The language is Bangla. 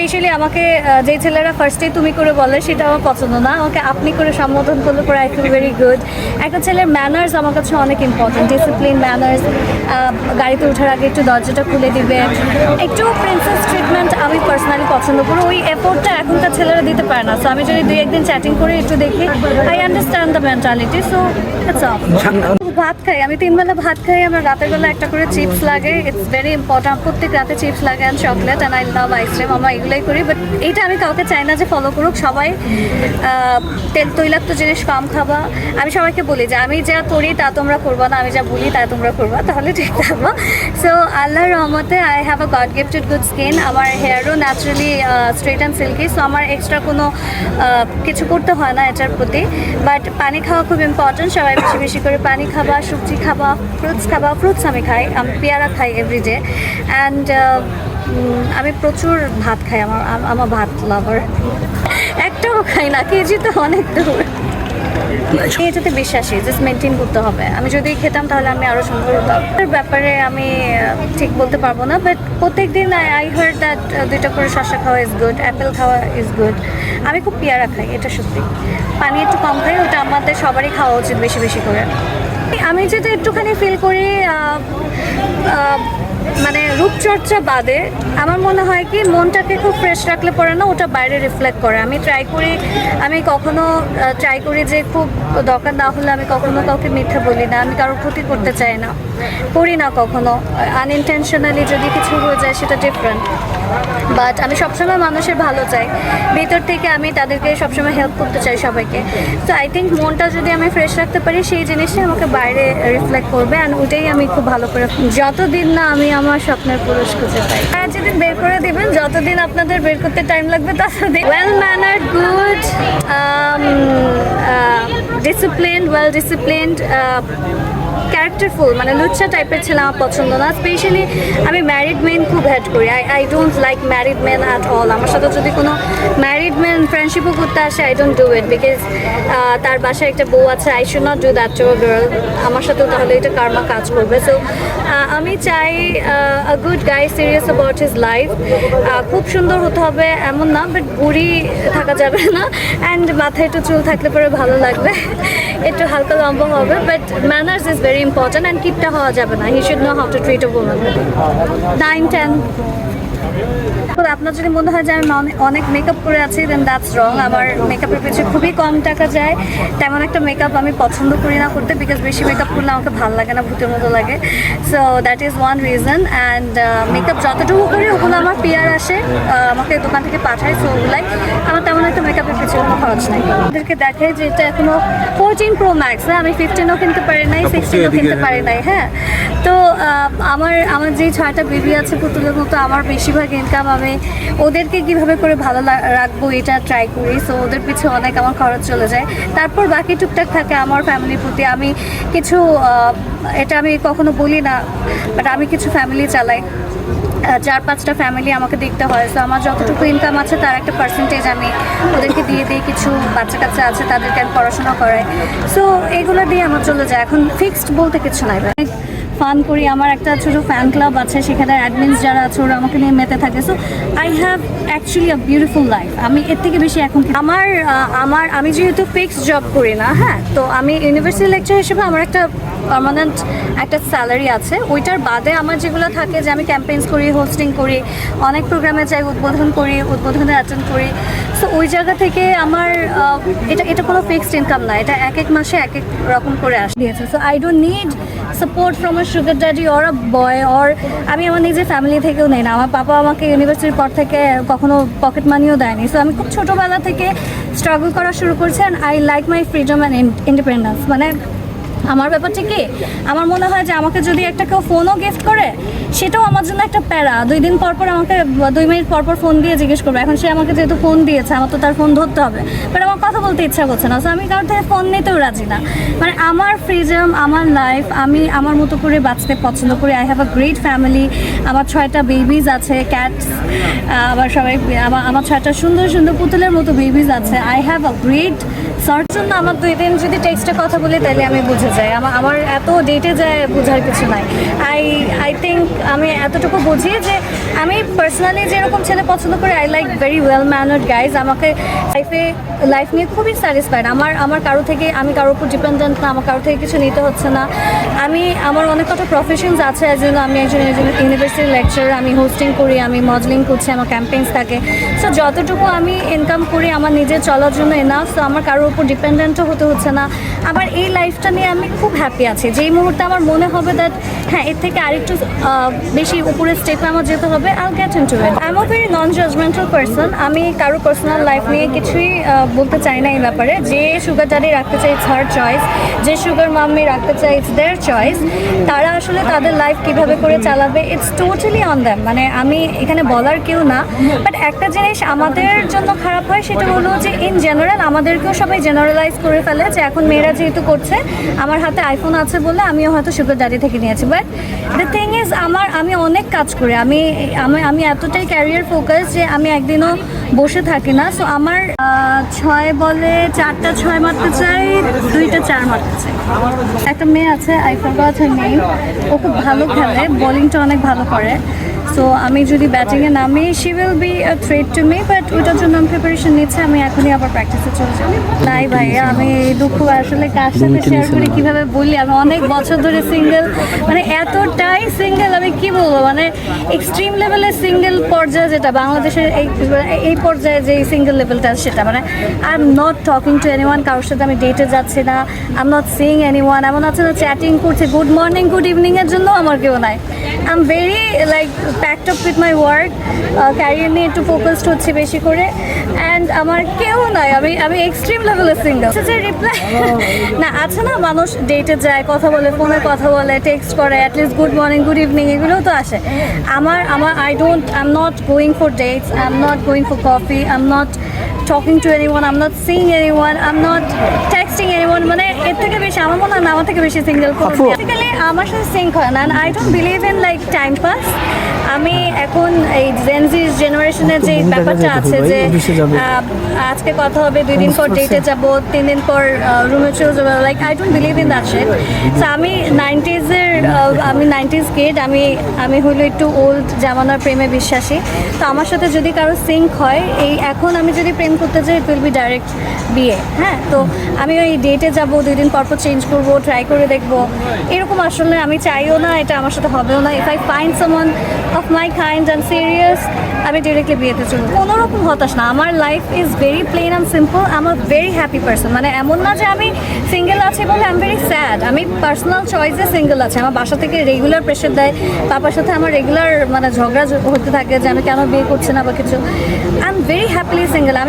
স্পেশালি আমাকে যেই ছেলেরা ফার্স্টে তুমি করে বলে সেটা আমার পছন্দ না। আমাকে আপনি করে সম্বোধন করলে পরে আই ফিল ভেরি গুড একটা ছেলের ম্যানার্স আমার কাছে অনেক ইম্পর্টেন্ট ডিসিপ্লিন ম্যানার্স গাড়িতে ওঠার আগে একটু দরজাটা খুলে দিবে। একটু প্রিন্সেস ট্রিটমেন্ট আমি পার্সোনালি পছন্দ করি। ওই এফোর্টটা এখনকার ছেলেরা দিতে পারে না। সো আমি যদি দুই একদিন চ্যাটিং করে একটু দেখি I understand the mentality so of ভাত খাই। আমি তিন বেলা ভাত খাই, আমার রাতের বেলা একটা করে চিপস লাগে। ইটস ভেরি ইম্পর্টেন্ট প্রত্যেক রাতে চিপস লাগে and chocolate and I love ice cream আমরা এগুলোই করি। বাট এইটা আমি কাউকে চাই না যে ফলো করুক। সবাই তেল তৈলাক্ত জিনিস, কম খাবা। আমি সবাইকে বলি যে আমি যা করি তা তোমরা করব না, আমি যা বলি তা তোমরা করবা, তাহলে ঠিক থাকব। সো আল্লাহর রহমতে I have a God gifted good skin আমার হেয়ারও naturally straight and silky so আমার এক্সট্রা কোনো কিছু করতে হয় না এটার প্রতি। বাট পানি খাওয়া খুব ইম্পর্টেন্ট সবাই বেশি বেশি করে পানি খাবা। সবজি খাবা ফ্রুটস খাবা ফ্রুটস আমি খাই আমি পেয়ারা খাই এভরিডে অ্যান্ড আমি প্রচুর ভাত খাই আমার আমার ভাত লাভার একটাও খাই না কেজি তো অনেক দূর। এটাতে বিশ্বাসী জাস্ট মেনটেন করতে হবে। আমি যদি খেতাম তাহলে আমি আরও সুন্দর হতাম। ব্যাপারে আমি ঠিক বলতে পারব না বাট প্রত্যেক দিন আই হার্ড দ্যাট দুইটা করে শসা খাওয়া ইজ গুড অ্যাপেল খাওয়া ইজ গুড আমি খুব পেয়ারা খাই এটা সত্যি। পানি একটু কম খাই ওটা আমাদের সবারই খাওয়া উচিত বেশি বেশি করে। আমি যেটা একটুখানি ফিল করি মানে রূপচর্চা বাদে, আমার মনে হয় কি, মনটাকে খুব ফ্রেশ রাখলে পরে না ওটা বাইরে রিফ্লেক্ট করে। আমি ট্রাই করি, আমি কখনো ট্রাই করি যে খুব দরকার না হলে আমি কখনো কাউকে মিথ্যে বলি না, আমি কারোর ক্ষতি করতে চাই না, করি না কখনো। আনইনটেনশনালি যদি কিছু হয়ে যায়, সেটা ডিফারেন্ট বাট আমি সবসময় মানুষের ভালো চাই। ভেতর থেকে আমি তাদেরকে সবসময় হেল্প করতে চাই সবাইকে। তো আই থিঙ্ক মনটা যদি আমি ফ্রেশ রাখতে পারি, সেই জিনিসটা আমাকে বাইরে রিফ্লেক্ট করবে অ্যান্ড ওটাই আমি খুব ভালো করে যতদিন না আমি আমার স্বপ্নের পুরুষ খুঁজে পাই। হ্যাঁ যেদিন বের করে দিবেন, যতদিন আপনাদের বের করতে টাইম লাগবে, ততদিন well mannered good discipline well disciplined characterful মানে লুচ্ছা টাইপের ছেলে আমার পছন্দ না। স্পেশালি আমি ম্যারিড মেন খুব হ্যাট করি। I I don't like married men at all আমার সাথে যদি কোনো ম্যারিড মেন ফ্রেন্ডশিপও করতে আসে I don't do it because তার বাসায় একটা বউ আছে I should not do that to girl আমার সাথেও তাহলে এটা কার্মা কাজ করবে। সো আমি চাই a good guy serious about his life খুব সুন্দর হতে হবে এমন না বাট বুড়ি থাকা যাবে না। অ্যান্ড মাথায় একটু চুল থাকলে পরে ভালো লাগবে। একটু হালকা লম্বা হবে but manners is very important and কিপটা হওয়া যাবে না। He should know how to treat a women nine ten আপনার যদি মনে হয় যে আমি অনেক মেকআপ করে আছি দেন দ্যাটস রং আমার মেকআপের পিছনে খুবই কম টাকা যায়। তেমন একটা মেকআপ আমি পছন্দ করি না করতে বিকজ বেশি মেকআপ করলে আমাকে ভালো লাগে না ভূতের মতো লাগে। So that is one reason and makeup যতটুকু করি ওগুলো আমার পিয়ার আসে আমাকে দোকান থেকে পাঠায়। সো ওগুলাই আমার তেমন একটা মেকআপের পিছনে কোনো খরচ নাই। ওদেরকে দেখে যে এটা এখনও ফোরটিন প্রো ম্যাক্স হ্যাঁ? আমি ফিফটিনও কিনতে পারি নাই সিক্সটিনও কিনতে পারি নাই হ্যাঁ? তো আমার আমার যে ছয়টা বেবি আছে পুতুলের মতো আমার বেশিরভাগ ইনকাম আমি ওদেরকে কীভাবে করে ভালো রাখব এটা ট্রাই করি। সো ওদের পিছনে অনেক আমার খরচ চলে যায়। তারপর বাকি টুকটাক থাকে আমার ফ্যামিলির প্রতি। আমি কিছু এটা আমি কখনো বলি না বাট আমি কিছু ফ্যামিলি চালাই। চার পাঁচটা ফ্যামিলি আমাকে দেখতে হয়। সো আমার যতটুকু ইনকাম আছে, তার একটা পার্সেন্টেজ আমি ওদেরকে দিয়ে দিই। কিছু বাচ্চা কাচ্চা আছে, তাদেরকে আমি পড়াশোনা করাই। সো এগুলো দিয়ে আমার চলে যায়। এখন ফিক্সড বলতে কিছু নাই ফান করি। আমার একটা ছোট ফ্যান ক্লাব আছে, সেখানে অ্যাডমিনস যারা আছে, ওরা আমাকে নিয়ে মেতে থাকে। So I have actually a beautiful life আমি এর থেকে বেশি এখন আমার আমার, আমি যেহেতু ফিক্সড জব করি না হ্যাঁ? তো আমি ইউনিভার্সিটি লেকচার হিসেবে আমার একটা পার্মানেন্ট একটা স্যালারি আছে। ওইটার বাদে আমার যেগুলো থাকে যে আমি ক্যাম্পেইনস করি হোস্টিং করি, অনেক প্রোগ্রামে যাই, উদ্বোধন করি, উদ্বোধনে অ্যাটেন্ড করি। সো ওই জায়গা থেকে আমার এটা এটা কোনো ফিক্সড ইনকাম না। এটা এক এক মাসে এক এক রকম করে আস। দিয়েছে। So I don't need support from a sugar daddy or a boy or আমি আমার নিজের ফ্যামিলি থেকেও নেই না। আমার পাপা আমাকে ইউনিভার্সিটির পর থেকে কখনো পকেট মানিও দেয়নি। সো আমি খুব ছোটোবেলা থেকে স্ট্রাগল করা শুরু করছি and I like my freedom and independence মানে আমার ব্যাপারটা কি? আমার মনে হয় যে আমাকে যদি একটা কেউ ফোনও গিফট করে সেটাও আমার জন্য একটা প্যারা। দুই দিন পর পর আমাকে, দুই মিনিট পর পর ফোন দিয়ে জিজ্ঞেস করবে। এখন সে আমাকে যেহেতু ফোন দিয়েছে, আমার তো তার ফোন ধরতে হবে। বাট আমার কথা বলতে ইচ্ছা করছে না। সো আমি কারোর থেকে ফোন নিতেও রাজি না। মানে আমার ফ্রিডম আমার লাইফ আমি আমার মতো করে বাঁচতে পছন্দ করি। I have a great family আমার ছয়টা বেবিজ আছে ক্যাটস আবার সবাই আমার আমার ছয়টা সুন্দর সুন্দর পুতুলের মতো বেবিজ আছে। আই হ্যাভ আ গ্রেট সর জন্য আমার দুই দিন যদি টেক্সটে কথা বলি, তাহলে আমি বুঝে যাই। আমার আমার এত ডেটে যায়, বোঝার কিছু নাই। আই আই থিঙ্ক আমি এতটুকু বুঝি যে আমি পার্সোনালি যেরকম ছেলে পছন্দ করি I like very well mannered guys আমাকে লাইফে লাইফ নিয়ে খুবই স্যাটিসফাইড আমার আমার কারও থেকে, আমি কারোর উপর ডিপেন্ডেন্ট না, আমার কারও থেকে কিছু নিতে হচ্ছে না। আমি, আমার অনেক কটা প্রফেশনস আছে জন্য আমি একজন ইউনিভার্সিটি লেকচার আমি হোস্টিং করি, আমি মডেলিং করছি, আমার ক্যাম্পেইনস থাকে। সো যতটুকু আমি ইনকাম করি, আমার নিজের চলার জন্য এনাফ সো আমার কারোর উপর ডিপেন্ডেন্টও হতে হচ্ছে না। আবার এই লাইফটা নিয়ে আমি খুব হ্যাপি আছি। যেই মুহূর্তে আমার মনে হবে দ্যাট হ্যাঁ এর থেকে আরেকটু বেশি উপরে স্টেপে আমার যেতে হবে I get into it I am a very non judgemental person আমি কারও পার্সোনাল লাইফ নিয়ে কিছুই বলতে চাই না এই ব্যাপারে। যে সুগার ডাডি রাখতে চাই ইটস হার চয়েস যে সুগার মাম্মি রাখতে চাই ইটস দেয়ার চয়েস তারা আসলে তাদের লাইফ কীভাবে করে চালাবে ইটস টোটালি অন দ্যাম মানে আমি এখানে বলার কেউ না বাট একটা জিনিস আমাদের জন্য খারাপ হয়, সেটা হলো যে ইন জেনারেল আমাদেরকেও সবাই জেনারেলাইজ করে ফেলে যে এখন মেয়েরা যেহেতু করছে, আমার হাতে আইফোন আছে বলে আমিও হয়তো সুগার ডাডি থেকে নিয়েছি। বাট দ্য থিং ইজ আমার আমি অনেক কাজ করি। আমি আমি আমি এতটাই ক্যারিয়ার ফোকাস যে আমি একদিনও বসে থাকি না। সো আমার ছয় বলে চারটা ছয় মারতে চাই, দুইটা চার মারতে চাই। একটা মেয়ে আছে আইফার ফরগট নেম ও খুব ভালো খেলে বোলিংটা অনেক ভালো করে। সো আমি যদি ব্যাটিংয়ে নামি she will be a threat to me but ওইটার জন্য আমি প্রিপারেশন নিচ্ছি আমি এখনই আবার প্র্যাকটিসে চলে যাব। নাই ভাই আমি এই দুঃখ আসলে কার সাথে শেয়ার করি কীভাবে বলি? আমি অনেক বছর ধরে সিঙ্গেল মানে এতটাই সিঙ্গেল আমি কি বলব? মানে এক্সট্রিম লেভেলের সিঙ্গেল পর্যায়ে যেটা বাংলাদেশের এই এই পর্যায়ে যে সিঙ্গেল লেভেলটা সেটা মানে I am not talking to anyone কারোর সাথে আমি ডেটে যাচ্ছি না I am not seeing anyone এমন আছে না চ্যাটিং করছি গুড মর্নিং গুড ইভিনিং এর জন্য আমার কেউ নাই। I am very like packed up with my work career নিয়ে একটু ফোকাসড হচ্ছে বেশি করে অ্যান্ড আমার কেউ নাই আমি আমি এক্সট্রিম লেভেলের সিঙ্গেল যে রিপ্লাই না আছে না মানুষ ডেটে যায় কথা বলে ফোনে কথা বলে টেক্সট করে at least good morning good evening এগুলোও তো আসে আমার আমার I don't I am not going for dates I am not going for coffee I am not talking to anyone I am not seeing anyone I am not texting anyone মানে এর থেকে বেশি আমার মনে হয় না আমার থেকে বেশি সিঙ্গেল। বেসিক্যালি আমার সাথে সিঙ্ক হয় না I don't believe in like time pass আমি এখন এই জেনজি জেনারেশনের যে ব্যাপারটা আছে যে আজকে কথা হবে দুই দিন পর ডেটে যাব তিন দিন পর রুমে চলে যাব like I don't believe in that shit so আমি নাইনটিজের আমি নাইনটিজ কিড আমি আমি হলো একটু ওল্ড জামানার প্রেমে বিশ্বাসী। তো আমার সাথে যদি কারও সিঙ্ক হয়, এই এখন আমি যদি প্রেম করতে যাই ইট উইল বি ডাইরেক্ট বিয়ে হ্যাঁ? তো আমি ওই ডেটে যাব, দুই দিন পর পর চেঞ্জ করব ট্রাই করে দেখব। এরকম আসলে আমি চাইও না, এটা আমার সাথে হবেও না। If I find someone of my kind and serious আমি ডিরেক্টলি বিয়েতে চলবো কোনো রকম হতাশ না। আমার life is very plain and simple I am a very happy person মানে এমন না যে আমি সিঙ্গেল আছি বলে আই এম ভেরি স্যাড আমি পার্সোনাল চয়েসে সিঙ্গেল আছে। আমার বাসা থেকে রেগুলার প্রেশার দেয়। পাপার সাথে আমার রেগুলার মানে ঝগড়া হতে থাকে যে আমি কেন বিয়ে করছি না বা কিছু। I am very happily single আমি